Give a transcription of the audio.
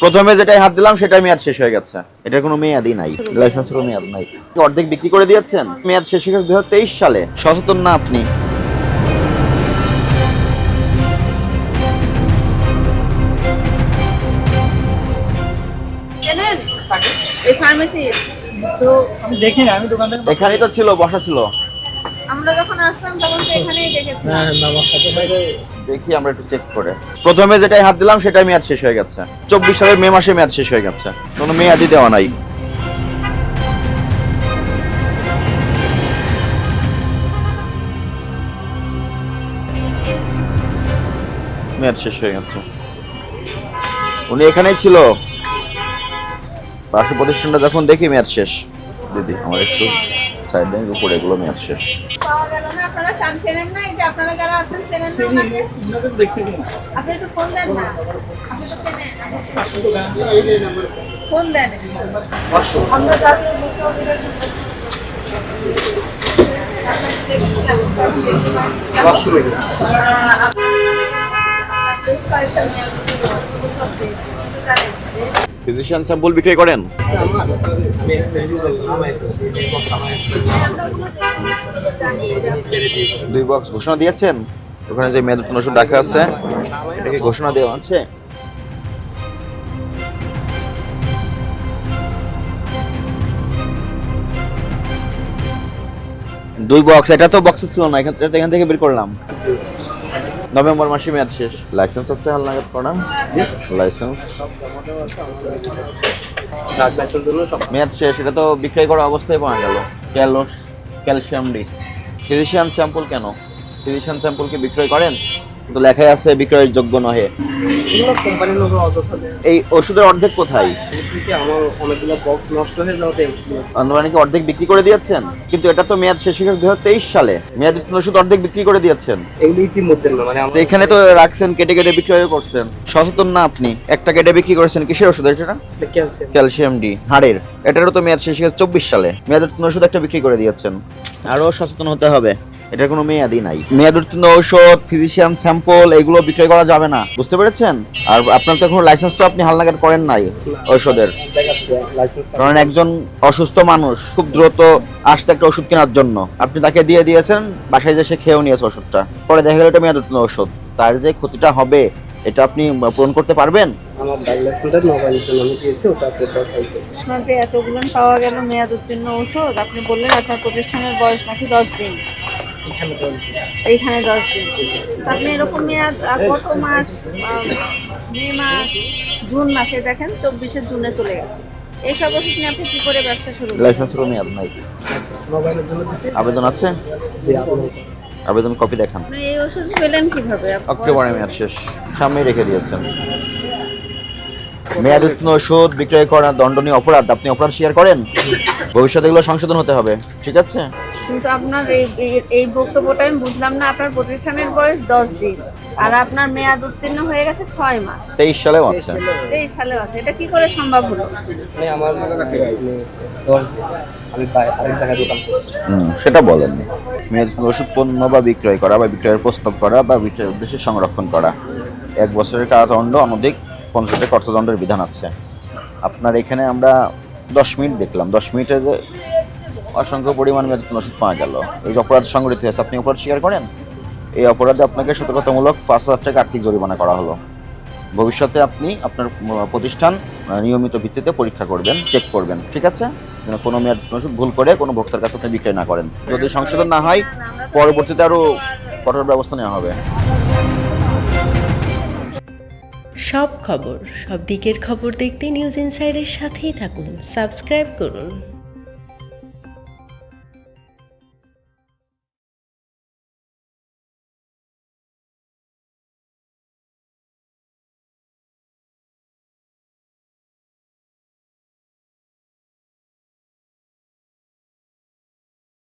প্রথমে যেটাই হাত দিলাম সেটাই মেয়াদ শেষ হয়ে গেছে। এটা কোনো মেয়াদই নাই লাইসেন্সেরও মেয়াদ নাই। অর্ধেক বিক্রি করে দিয়েছেন মেয়াদ শেষ হয়ে গেছে দু সালে। সচেতন না আপনি। চেনেন এই ফার্মেসি তো আমি দেখি না আমি দোকানদার এখানেই তো ছিল বসা ছিল। আমরা যখন আসলাম তখন তো এখানেই দেখেছি দেখি, আমরা একটু চেক করে। প্রথমে যেটাই হাত দিলাম, সেটাই মেয়াদ শেষ হয়ে গেছে। চব্বিশ সালের মে মাসে মেয়াদ শেষ হয়ে গেছে। কোনো মেয়াদই দেওয়া নাই। মেয়াদ শেষ হয়ে গেছে। উনি এখানেই ছিল। পাশে প্রতিষ্ঠানটা যখন দেখি, মেয়াদ শেষ। দিদি, আমার একটু সাইড লাইন উপরে এগুলো মেয়াদ শেষ। পাওয়া গেল না আপনারা চান চেনেন না? এই যে আপনারা যারা আছেন চেনেন না না। আপনি একটু ফোন দেন না। আপনি তো চেনেন ফোন দেন। আমরা জাতীয় মুখ্য অধিকার বেশ কয়েকটা মেয়ে সব ফিজিশিয়ান স্যাম্পল বিক্রি করেন? দুই বক্স ঘোষণা দিয়েছেন। ওখানে যে মেয়াদ উত্তীর্ণ ওষুধ রাখা আছে এটাকে ঘোষণা দেওয়া আছে? দুই বক্স এটা তো বক্সে ছিল না এখান থেকে বের করলাম। নভেম্বর মাসে মেয়াদ শেষ। লাইসেন্স আছে হালনাগাদ করা? লাইসেন্স মেয়াদ শেষ এটা তো বিক্রয় করা অবস্থায় পাওয়া গেল। ক্যালোস ক্যালসিয়াম ডি ফিজিশিয়ান স্যাম্পল কেন? ফিজিশিয়ান স্যাম্পল কি বিক্রয় করেন? কিন্তু লেখাই আছে বিক্রয়ের যোগ্য নহে। কোম্পানির লোক অযথা এই ওষুধের অর্ধেক কোথায়? এর আমার অনেকগুলো বক্স নষ্ট হয়ে যাওয়াতে আপনারা কি অর্ধেক বিক্রি করে দিয়েছেন? কিন্তু এটা তো মেয়াদ শেষ সালে। মেয়াদ ওষুধ অর্ধেক বিক্রি করে দিয়েছেন। এগুলো ইতিমধ্যে মানে এখানে তো রাখছেন কেটে কেটে বিক্রয় করছেন। সচেতন না আপনি। একটা কেটে বিক্রি করেছেন কিসের ওষুধ এটা? Calcium calcium D. হাড়ের। এটারও তো মেয়াদ শেষ হয়ে গেছে চব্বিশ সালে। মেয়াদ ওষুধ একটা বিক্রি করে দিয়েছেন। আরও সচেতন হতে হবে। এটার কোনো মেয়াদই নাই। মেয়াদ উত্তীর্ণ ঔষধ ফিজিশিয়ান স্যাম্পল এগুলো বিক্রয় করা যাবে না। বুঝতে পেরেছেন? আর আপনার তো এখনও লাইসেন্সটা আপনি হালনাগাদ করেন নাই ঔষধের। কারণ একজন অসুস্থ মানুষ খুব দ্রুত আসছে একটা ওষুধ কেনার জন্য। আপনি তাকে দিয়ে দিয়েছেন বাসায় যে সে খেয়েও নিয়েছে ওষুধটা। পরে দেখা গেল এটা মেয়াদ উত্তীর্ণ ওষুধ তার যে ক্ষতিটা হবে এটা আপনি পূরণ করতে পারবেন? আমার বাইক লাইসেন্সটা মোবাইলের জন্য আমি দিয়েছি ওটা আপনি আপনার যে এতগুলো পাওয়া গেল মেয়াদ উত্তীর্ণ ঔষধ আপনি বললেন আপনার প্রতিষ্ঠানের বয়স নাকি দশ দিন। তো এইখানে দশ দিন। আপনি এরকম মেয়াদ কত মাস মে মাস জুন মাসে দেখেন চব্বিশে জুনে চলে গেছে। এইসব ওষুধ নিয়ে আপনি কি করে ব্যবসা শুরু করবেন? লাইসেন্সেরও মেয়াদ নাই। লাইসেন্স মোবাইলের জন্য আবেদন আছে। যে আবেদন কপি দেখান। আপনি এই ওষুধ পেলেন কীভাবে? অক্টোবরে মেয়াদ শেষ। সামনেই রেখে দিয়েছেন। মেয়াদ উত্তীর্ণ ওষুধ বিক্রয় করা দণ্ডনীয় অপরাধ আপনি অপরাধ স্বীকার করেন? ভবিষ্যতে এগুলো সংশোধন হতে হবে। ঠিক আছে? কিন্তু আপনার এই এই- এই বক্তব্যটা আমি বুঝলাম না। আপনার প্রতিষ্ঠানের বয়স দশ দিন। আর আপনার মেয়াদ উত্তীর্ণ হয়ে গেছে ছয় মাস। তেইশ সালেও আছে। তেইশ সালে আছে। এটা কি করে সম্ভব হলো? মানে আমার দশ দিন। আমি আরেক জায়গায় দোকান করছি। হুম, সেটা বলেন। ওষুধ পণ্য বা বিক্রয় করা বা বিক্রয়ের প্রস্তাব করা বা বিক্রয়ের উদ্দেশ্যে সংরক্ষণ করা। এক বছরের কারাদণ্ড অনধিক পঞ্চাশ টাকা অর্থদণ্ডের বিধান আছে। আপনার এখানে আমরা দশ মিনিট দেখলাম। দশ মিনিটে যে অসংখ্য পরিমাণ মেয়াদ ওষুধ পাওয়া গেল। এই অপরাধ সংগঠিত হয়েছে। আপনি অপরাধ স্বীকার করেন? এই অপরাধে আপনাকে সতর্কতামূলক পাঁচ হাজার টাকা আর্থিক জরিমানা করা হলো। ভবিষ্যতে আপনি আপনার প্রতিষ্ঠান নিয়মিত ভিত্তিতে পরীক্ষা করবেন চেক করবেন, ঠিক আছে? যেন কোনো মেয়াদ ওষুধ ভুল করে কোনো ভোক্তার কাছে আপনি বিক্রয় না করেন। যদি সংশোধন না হয়, পরবর্তীতে আরও কঠোর ব্যবস্থা নেওয়া হবে। সব খবর, সব দিকের খবর দেখতে নিউজ ইনসাইডের সাথেই থাকুন। সাবস্ক্রাইব করুন।